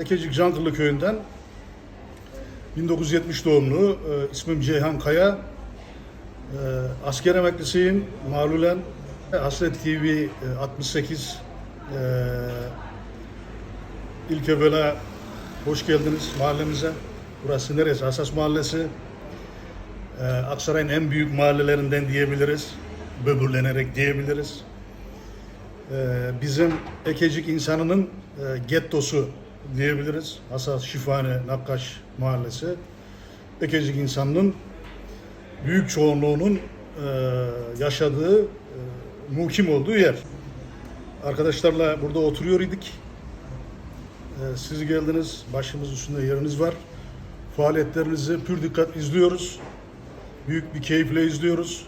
Ekecik Cankırlı köyünden 1970 doğumlu e, ismim Ceyhan Kaya. E, asker emeklisiyim malulen. Hasret TV e, 68 e, ilk evvela hoş geldiniz mahallemize. Burası neresi? Asas Mahallesi. E, Aksaray'ın en büyük mahallelerinden diyebiliriz. Böbürlenerek diyebiliriz. Ee, bizim Ekecik insanının e, gettosu diyebiliriz. Asas Şifane Nakkaş Mahallesi. Ekecik insanının büyük çoğunluğunun e, yaşadığı, e, mukim olduğu yer. Arkadaşlarla burada oturuyor idik. E, siz geldiniz, başımız üstünde yeriniz var. Faaliyetlerinizi pür dikkat izliyoruz. Büyük bir keyifle izliyoruz.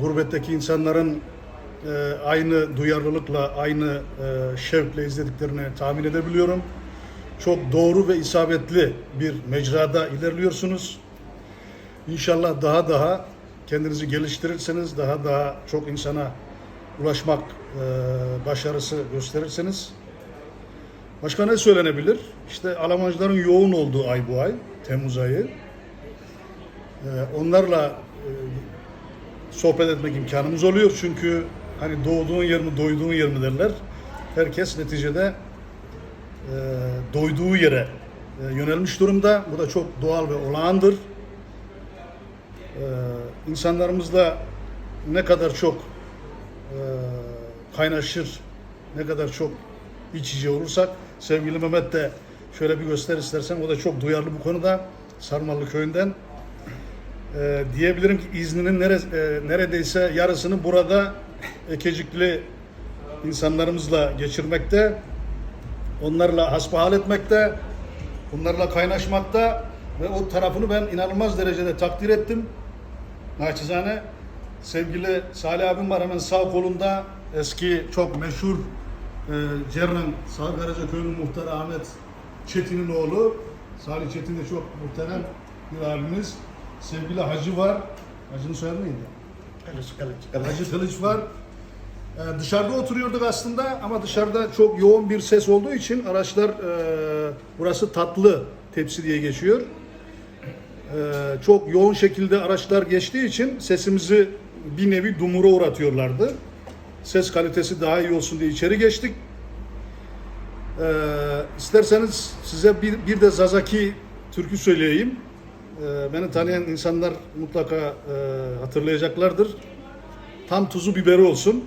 Gurbetteki insanların e, aynı duyarlılıkla, aynı e, şevkle izlediklerini tahmin edebiliyorum. Çok doğru ve isabetli bir mecrada ilerliyorsunuz. İnşallah daha daha kendinizi geliştirirseniz, daha daha çok insana ulaşmak e, başarısı gösterirseniz. Başka ne söylenebilir? İşte Almancıların yoğun olduğu ay bu ay, Temmuz ayı. E, onlarla e, sohbet etmek imkanımız oluyor. Çünkü hani doğduğun yer mi, doyduğun yer mi derler. Herkes neticede e, doyduğu yere e, yönelmiş durumda. Bu da çok doğal ve olağandır. E, insanlarımızla ne kadar çok e, kaynaşır, ne kadar çok iç içe olursak, sevgili Mehmet de şöyle bir göster istersen, o da çok duyarlı bu konuda. Sarmallı köyünden. Ee, diyebilirim ki İzni'nin nere, e, neredeyse yarısını burada ekecikli insanlarımızla geçirmekte, onlarla hasbihal etmekte, onlarla kaynaşmakta ve o tarafını ben inanılmaz derecede takdir ettim. Naçizane sevgili Salih abim var hemen sağ kolunda eski çok meşhur e, Cernan Sağkaraca Köyü'nün muhtarı Ahmet Çetin'in oğlu. Salih Çetin de çok muhterem bir abimiz. Sevgili Hacı var. Hacı'nın soyadı neydi? Kılıç kılıç. Hacı Kılıç var. Ee, dışarıda oturuyorduk aslında ama dışarıda çok yoğun bir ses olduğu için araçlar e, burası tatlı tepsi diye geçiyor. Ee, çok yoğun şekilde araçlar geçtiği için sesimizi bir nevi dumura uğratıyorlardı. Ses kalitesi daha iyi olsun diye içeri geçtik. Ee, isterseniz size bir, bir de Zazaki türkü söyleyeyim. Ee, beni tanıyan insanlar mutlaka e, hatırlayacaklardır. Tam tuzu biberi olsun.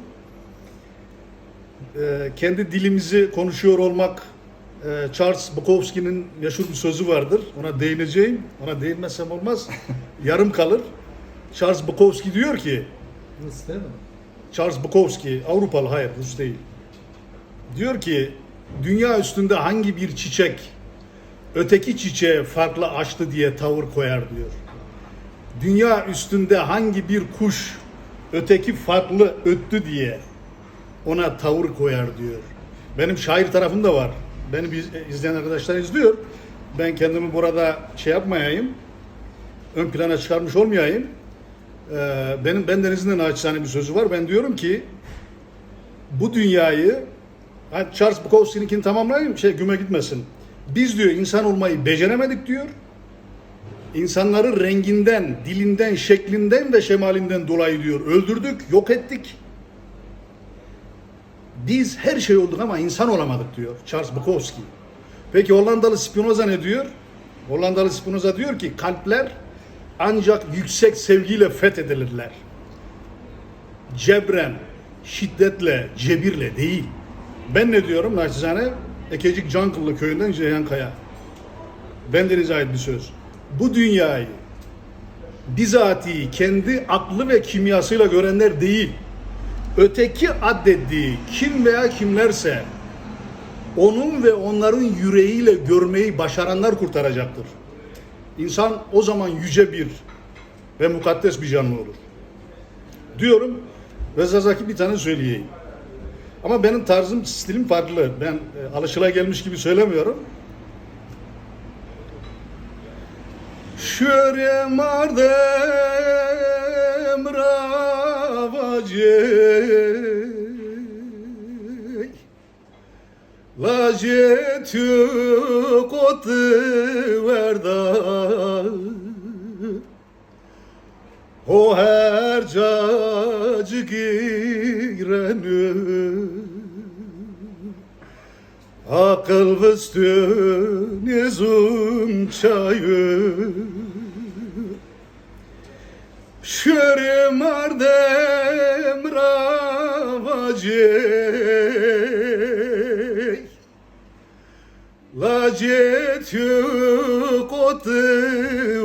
Ee, kendi dilimizi konuşuyor olmak e, Charles Bukowski'nin meşhur bir sözü vardır. Ona değineceğim. Ona değinmezsem olmaz. Yarım kalır. Charles Bukowski diyor ki Rus değil mi? Charles Bukowski, Avrupalı hayır Rus değil. Diyor ki dünya üstünde hangi bir çiçek öteki çiçeğe farklı açtı diye tavır koyar diyor. Dünya üstünde hangi bir kuş öteki farklı öttü diye ona tavır koyar diyor. Benim şair tarafım da var. Beni biz- izleyen arkadaşlar izliyor. Ben kendimi burada şey yapmayayım. Ön plana çıkarmış olmayayım. Ee, benim bendenizin de naçizane bir sözü var. Ben diyorum ki bu dünyayı Charles Bukowski'ninkini tamamlayayım şey güme gitmesin. Biz diyor insan olmayı beceremedik diyor. İnsanları renginden, dilinden, şeklinden ve şemalinden dolayı diyor öldürdük, yok ettik. Biz her şey olduk ama insan olamadık diyor Charles Bukowski. Peki Hollandalı Spinoza ne diyor? Hollandalı Spinoza diyor ki kalpler ancak yüksek sevgiyle fethedilirler. Cebren, şiddetle, cebirle değil. Ben ne diyorum naçizane? Ekecik Cankıllı köyünden Ceyhan Kaya. Bendenize ait bir söz. Bu dünyayı bizatihi kendi aklı ve kimyasıyla görenler değil, öteki addettiği kim veya kimlerse onun ve onların yüreğiyle görmeyi başaranlar kurtaracaktır. İnsan o zaman yüce bir ve mukaddes bir canlı olur. Diyorum ve Zazaki bir tane söyleyeyim. Ama benim tarzım, stilim farklı. Ben e, alışılagelmiş gibi söylemiyorum. Şöre mardem ravacı Lajetü kotu verda O her cacı gireni Akıl vıstın yüzüm çayı. Şörim ardem ravacey Lacet kotu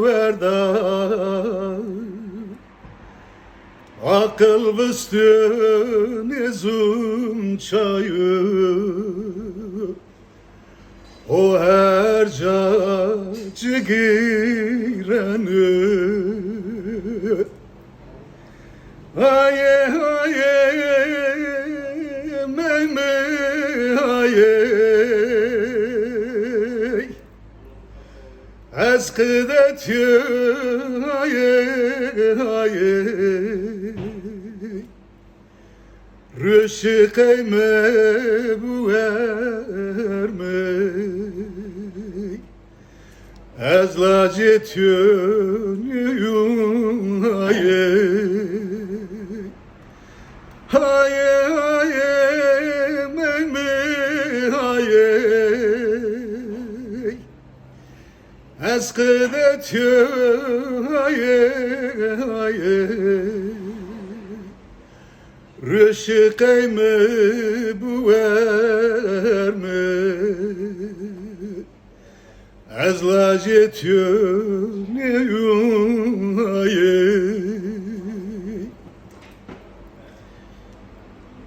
verda. Akıl vıstın yüzüm çayı o her cacı gireni Aye aye meme aye Ez kıdetü aye aye Rüşük eyme bu Ez lacetün yun haye Haye haye meme haye. Ez kıdetün haye. Haye bu erme Ez lajetün yuhaye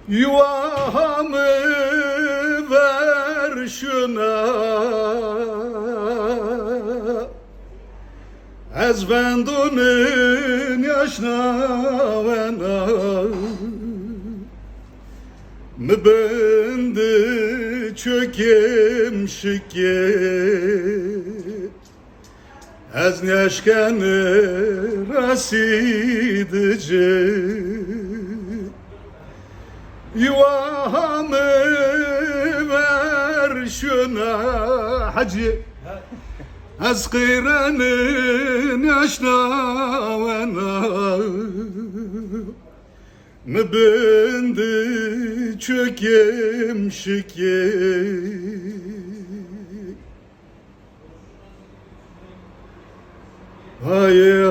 Yuvamı ver şuna. Ez vendunun yaşna vena. Bendi çökem şike Ez neşkene rasidice Yuvahamı ver şuna hacı. Ez kıyranın yaşna vena mı bendi çökem şike Haye